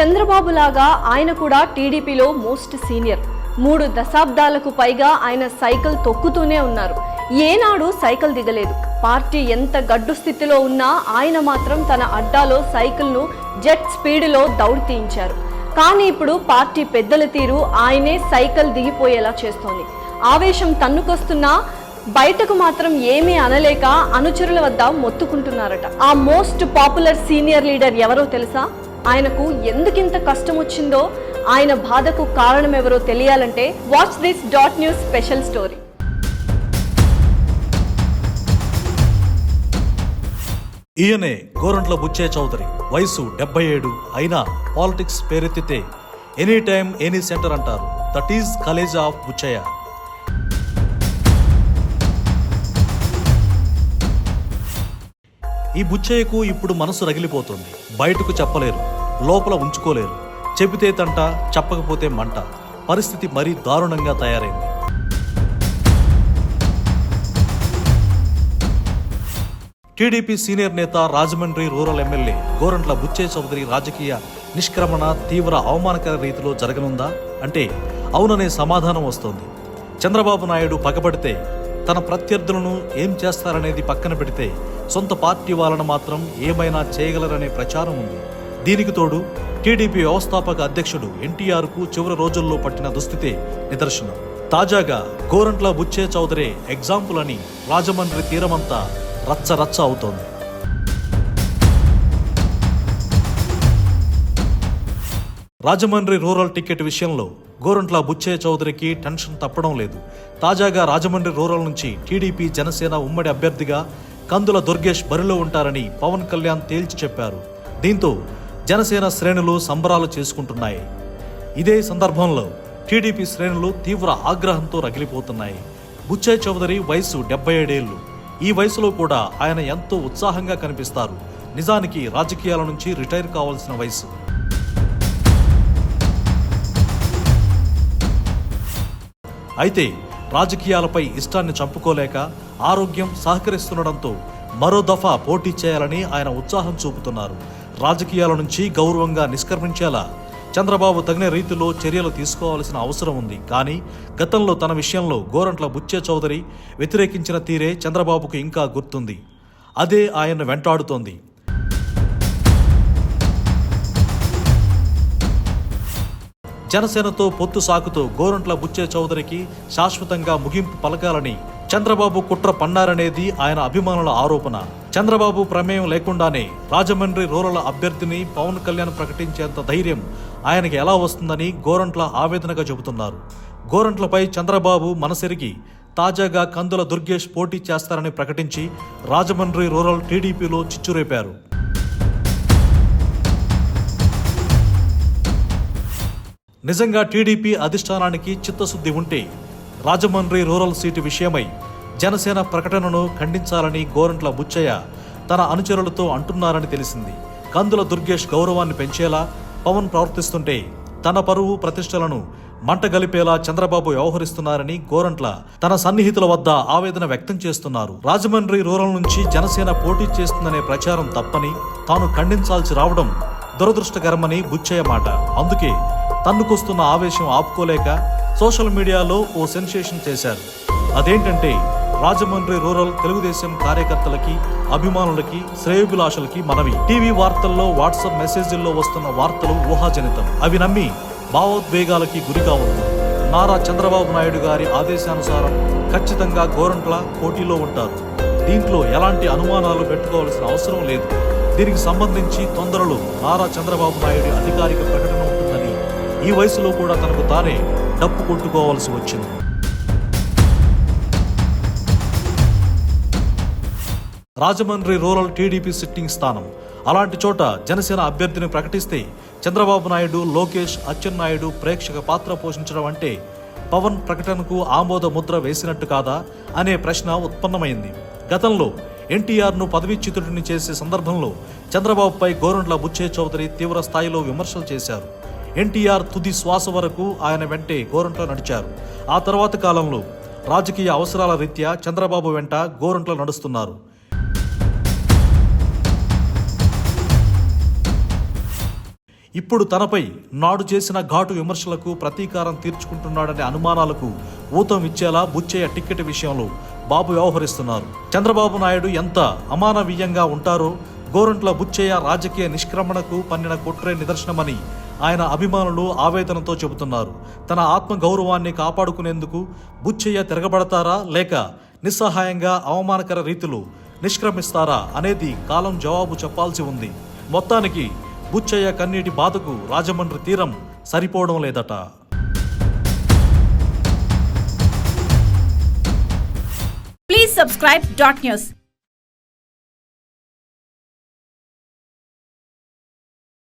చంద్రబాబు లాగా ఆయన కూడా టీడీపీలో మోస్ట్ సీనియర్. మూడు దశాబ్దాలకు పైగా ఆయన సైకిల్ తొక్కుతూనే ఉన్నారు. ఏనాడు సైకిల్ దిగలేదు. పార్టీ ఎంత గడ్డు స్థితిలో ఉన్నా ఆయన మాత్రం తన అడ్డాలో సైకిల్ను జెట్ స్పీడ్లో దౌడు తీయించారు. కానీ ఇప్పుడు పార్టీ పెద్దల తీరు ఆయనే సైకిల్ దిగిపోయేలా చేస్తోంది. ఆవేశం తన్నుకొస్తున్నా బయటకు మాత్రం ఏమీ అనలేక అనుచరుల వద్ద మొత్తుకుంటున్నారట. ఆ మోస్ట్ పాపులర్ సీనియర్ లీడర్ ఎవరో తెలుసా? ఆయనకు ఎందుకింత కష్టం వచ్చిందో ఆయన బాధకు కారణం ఎవరో తెలియాలంటే watch this dot news special story ఈయనే గోరంట్ల బుచ్చే చౌదరి. వయసు డెబ్బై ఏడు అయినా పాలిటిక్స్ పేరెత్తితే ఎనీ టైం ఎనీ సెంటర్ అంటారు. That is college of Butchaiah. ఈ బుచ్చయ్యకు ఇప్పుడు మనసు రగిలిపోతుంది. బయటకు చెప్పలేరు. లోపల ఉంచుకోలేరు. చెబితే తంట చెప్పకపోతే మంట. పరిస్థితి మరీ దారుణంగా తయారైంది. టీడీపీ సీనియర్ నేత రాజమండ్రి రూరల్ ఎమ్మెల్యే గోరంట్ల బుచ్చే చౌదరి రాజకీయ నిష్క్రమణ తీవ్ర అవమానకర రీతిలో జరగనుందా? అంటే అవుననే సమాధానం వస్తోంది. చంద్రబాబు నాయుడు పగబడితే తన ప్రత్యర్థులను ఏం చేస్తారనేది పక్కన పెడితే సొంత పార్టీ వాళ్ళను మాత్రం ఏమైనా చేయగలరనే ప్రచారం ఉంది. దీనికి తోడు టీడీపీ వ్యవస్థాపక అధ్యక్షుడు ఎన్టీఆర్కు చివరి రోజుల్లో పట్టిన దుస్థితే నిదర్శనం. తాజాగా గోరంట్ల బుచ్చే చౌదరే ఎగ్జాంపుల్ అని రాజమండ్రి తీరమంతా రచ్చ రచ్చ అవుతోంది. రాజమండ్రి రూరల్ టికెట్ విషయంలో గోరంట్ల బుచ్చయ్య చౌదరికి టెన్షన్ తప్పడం లేదు. తాజాగా రాజమండ్రి రూరల్ నుంచి టీడీపీ జనసేన ఉమ్మడి అభ్యర్థిగా కందుల దుర్గేష్ బరిలో ఉంటారని పవన్ కళ్యాణ్ తేల్చి చెప్పారు. దీంతో జనసేన శ్రేణులు సంబరాలు చేసుకుంటున్నాయి. ఇదే సందర్భంలో టీడీపీ శ్రేణులు తీవ్ర ఆగ్రహంతో రగిలిపోతున్నాయి. బుచ్చయ్య చౌదరి వయసు డెబ్బై ఏడేళ్ళు ఈ వయసులో కూడా ఆయన ఎంతో ఉత్సాహంగా కనిపిస్తారు. నిజానికి రాజకీయాల నుంచి రిటైర్ కావాల్సిన వయసు. అయితే రాజకీయాలపై ఇష్టాన్ని చంపుకోలేక ఆరోగ్యం సహకరిస్తుండడంతో మరో దఫా పోటీ చేయాలని ఆయన ఉత్సాహం చూపుతున్నారు. రాజకీయాల నుంచి గౌరవంగా నిష్క్రమించేలా చంద్రబాబు తగిన రీతిలో చర్యలు తీసుకోవాల్సిన అవసరం ఉంది. కానీ గతంలో తన విషయంలో గోరంట్ల బుచ్చే చౌదరి వ్యతిరేకించిన తీరే చంద్రబాబుకు ఇంకా గుర్తుంది. అదే ఆయన్ను వెంటాడుతోంది. జనసేనతో పొత్తు సాకుతూ గోరంట్ల బుచ్చే చౌదరికి శాశ్వతంగా ముగింపు పలకాలని చంద్రబాబు కుట్ర పన్నారనేది ఆయన అభిమానుల ఆరోపణ. చంద్రబాబు ప్రమేయం లేకుండానే రాజమండ్రి రూరల్ అభ్యర్థిని పవన్ కళ్యాణ్ ప్రకటించేంత ధైర్యం ఆయనకి ఎలా వస్తుందని గోరంట్ల ఆవేదనగా చెబుతున్నారు. గోరంట్లపై చంద్రబాబు మనసెరిగి తాజాగా కందుల దుర్గేష్ పోటీ చేస్తారని ప్రకటించి రాజమండ్రి రూరల్ టీడీపీలో చిచ్చురేపారు. నిజంగా టీడీపీ అధిష్టానానికి చిత్తశుద్ధి ఉంటే రాజమండ్రి రూరల్ సీటు విషయమై జనసేన ప్రకటనను ఖండించాలని గోరంట్ల బుచ్చయ్య తన అనుచరులతో అంటున్నారని తెలిసింది. కందుల దుర్గేష్ గౌరవాన్ని పెంచేలా పవన్ ప్రవర్తిస్తుంటే తన పరువు ప్రతిష్టలను మంటగలిపేలా చంద్రబాబు వ్యవహరిస్తున్నారని గోరంట్ల తన సన్నిహితుల వద్ద ఆవేదన వ్యక్తం చేస్తున్నారు. రాజమండ్రి రూరల్ నుంచి జనసేన పోటీ చేస్తుందనే ప్రచారం తప్పని తాను ఖండించాల్సి రావడం దురదృష్టకరమని బుచ్చయ్య మాట. అందుకే తన్నుకొస్తున్న ఆవేశం ఆపుకోలేక సోషల్ మీడియాలో ఓ సెన్సేషన్ చేశారు. అదేంటంటే రాజమండ్రి రూరల్ తెలుగుదేశం కార్యకర్తలకి అభిమానులకి శ్రేయోభిలాషులకి మనవి. టీవీ వార్తల్లో వాట్సాప్ మెసేజ్ల్లో వస్తున్న వార్తలు ఊహాజనితం. అవి నమ్మి భావోద్వేగాలకి గురి కావద్దు. నారా చంద్రబాబు నాయుడు గారి ఆదేశానుసారం ఖచ్చితంగా గోరంట్ల పోటీలో ఉంటారు. దీంట్లో ఎలాంటి అనుమానాలు పెట్టుకోవాల్సిన అవసరం లేదు. దీనికి సంబంధించి తొందరలో నారా చంద్రబాబు నాయుడు అధికారిక ప్రకటన ఈ వయసులో కూడా తనకు తానే డప్పు కొట్టుకోవాల్సి వచ్చింది. రాజమండ్రి రూరల్ టీడీపీ సిట్టింగ్ స్థానం. అలాంటి చోట జనసేన అభ్యర్థిని ప్రకటిస్తే చంద్రబాబు నాయుడు లోకేష్ అచ్చెన్నాయుడు ప్రేక్షక పాత్ర పోషించడం అంటే పవన్ ప్రకటనకు ఆమోద ముద్ర వేసినట్టు కాదా అనే ప్రశ్న ఉత్పన్నమైంది. గతంలో ఎన్టీఆర్ను పదవీచ్యుతుడిని చేసే సందర్భంలో చంద్రబాబుపై గోరంట్ల బుచ్చే చౌదరి తీవ్ర స్థాయిలో విమర్శలు చేశారు. ఎన్టీఆర్ తుది శ్వాస వరకు ఆయన వెంటే గోరంట్ల నడిచారు. ఆ తర్వాత కాలంలో రాజకీయ అవసరాల రీత్యా చంద్రబాబు వెంట గోరంట్ల నడుస్తున్నారు. ఇప్పుడు తనపై నాడు చేసిన ఘాటు విమర్శలకు ప్రతీకారం తీర్చుకుంటున్నాడనే అనుమానాలకు ఊతం ఇచ్చేలా బుచ్చయ్య టిక్కెట్ విషయంలో బాబు వ్యవహరిస్తున్నారు. చంద్రబాబు నాయుడు ఎంత అమానవీయంగా ఉంటారో గోరంట్ల బుచ్చయ్య రాజకీయ నిష్క్రమణకు పన్నిన కుట్రే నిదర్శనమని ఆయన అభిమానులు ఆవేదనతో చెబుతున్నారు. తన ఆత్మ గౌరవాన్ని కాపాడుకునేందుకు బుచ్చయ్య తిరగబడతారా? లేక నిస్సహాయంగా అవమానకర రీతిలో నిష్క్రమిస్తారా అనేది కాలం జవాబు చెప్పాల్సి ఉంది. మొత్తానికి బుచ్చయ్య కన్నీటి బాధకు రాజమండ్రి తీరం సరిపోవడం లేదట. Please subscribe dot news